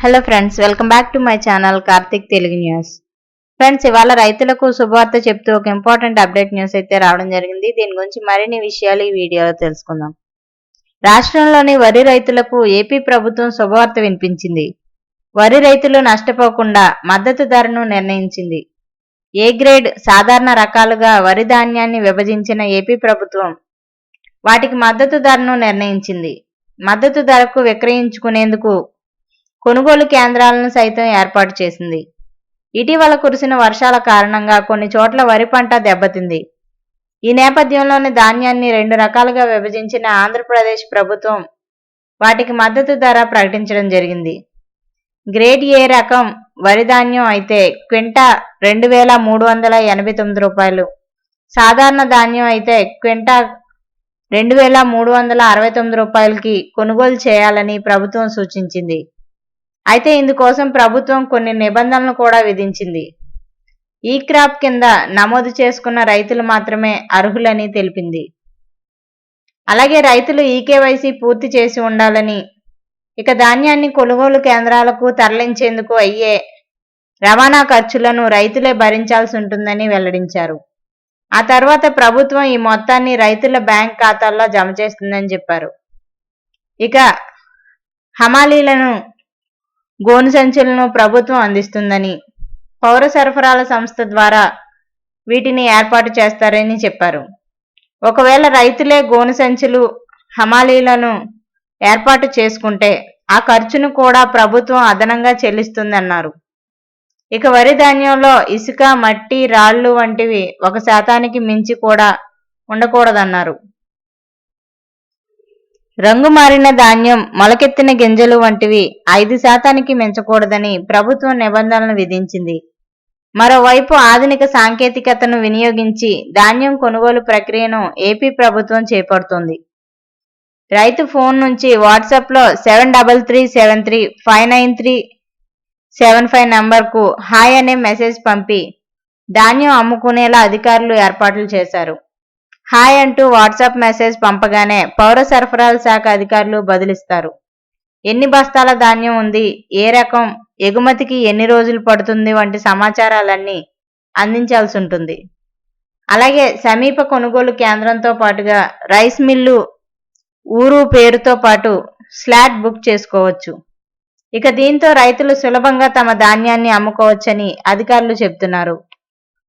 Hello friends welcome back to my channel Karthik Telugu news friends ఇవాళ రైతులకు శుభవార్త చెప్తూ ఒక ఇంపార్టెంట్ అప్డేట్ న్యూస్ అయితే రావడం జరిగింది. దీని గురించి మరిన్ని విషయాలు ఈ వీడియోలో తెలుసుకుందాం. రాష్ట్రంలోని వరి రైతులకు ఏపీ ప్రభుత్వం శుభవార్త వినిపించింది. వరి రైతులు నష్టపోకుండా మద్దతు ధరను నిర్ణయించింది. ఏ గ్రేడ్ సాధారణ రకాలుగా వరి ధాన్యాన్ని విభజించిన ఏపీ ప్రభుత్వం వాటికి మద్దతు ధరను నిర్ణయించింది. మద్దతు ధరకు విక్రయించుకునేందుకు కొనుగోలు కేంద్రాలను సైతం ఏర్పాటు చేసింది. ఇటీవల కురిసిన వర్షాల కారణంగా కొన్ని చోట్ల వరి పంట దెబ్బతింది. ఈ నేపథ్యంలోని ధాన్యాన్ని రెండు రకాలుగా విభజించిన ఆంధ్రప్రదేశ్ ప్రభుత్వం వాటికి మద్దతు ధర ప్రకటించడం జరిగింది. గ్రేడ్ ఏ రకం వరి ధాన్యం అయితే క్వింటా రెండు వేల మూడు వందల ఎనభై తొమ్మిది రూపాయలు. సాధారణ ధాన్యం అయితే క్వింటా రెండు వేల మూడు వందల అరవై తొమ్మిది రూపాయలకి కొనుగోలు చేయాలని ప్రభుత్వం సూచించింది. అయితే ఇందుకోసం ప్రభుత్వం కొన్ని నిబంధనలు కూడా విధించింది. ఈ క్రాప్ కింద నమోదు చేసుకున్న రైతులు మాత్రమే అర్హులని తెలిపింది. అలాగే రైతులు ఈకేవైసీ పూర్తి చేసి ఉండాలని ఇక ధాన్యాన్ని కొనుగోలు కేంద్రాలకు తరలించేందుకు అయ్యే రవాణా ఖర్చులను రైతులే భరించాల్సి ఉంటుందని వెల్లడించారు. ఆ తర్వాత ప్రభుత్వం ఈ మొత్తాన్ని రైతుల బ్యాంక్ ఖాతాల్లో జమ చేస్తుందని చెప్పారు. ఇక హమాలీలను గోను సంచులను ప్రభుత్వం అందిస్తుందని పౌర సరఫరాల సంస్థ ద్వారా వీటిని ఏర్పాటు చేస్తారని చెప్పారు. ఒకవేళ రైతులే గోను సంచులు హమాలీలను ఏర్పాటు చేసుకుంటే ఆ ఖర్చును కూడా ప్రభుత్వం అదనంగా చెల్లిస్తుందన్నారు. ఇక వరి ధాన్యంలో ఇసుక మట్టి రాళ్ళు వంటివి ఒక శాతానికి మించి కూడా ఉండకూడదన్నారు. రంగు మారిన ధాన్యం మొలకెత్తిన గింజలు వంటివి ఐదు శాతానికి మించకూడదని ప్రభుత్వం నిబంధనలు విధించింది. మరోవైపు ఆధునిక సాంకేతికతను వినియోగించి ధాన్యం కొనుగోలు ప్రక్రియను ఏపీ ప్రభుత్వం చేపడుతుంది. రైతు ఫోన్ నుంచి వాట్సాప్లో seven double three seven three five nine three seven five నంబర్కు హాయ్ అనే మెసేజ్ పంపి ధాన్యం అమ్ముకునేలా అధికారులు ఏర్పాట్లు చేశారు. హాయ్ అంటూ వాట్సాప్ మెసేజ్ పంపగానే పౌర సరఫరాల శాఖ అధికారులు బదిలిస్తారు. ఎన్ని బస్తాల ధాన్యం ఉంది? ఏ రకం? ఎగుమతికి ఎన్ని రోజులు పడుతుంది? వంటి సమాచారాలన్నీ అందించాల్సి ఉంటుంది అలాగే సమీప కొనుగోలు కేంద్రంతో పాటుగా రైస్ మిల్లు ఊరు పేరుతో పాటు స్లాట్ బుక్ చేసుకోవచ్చు. ఇక దీంతో రైతులు సులభంగా తమ ధాన్యాన్ని అమ్ముకోవచ్చని అధికారులు చెబుతున్నారు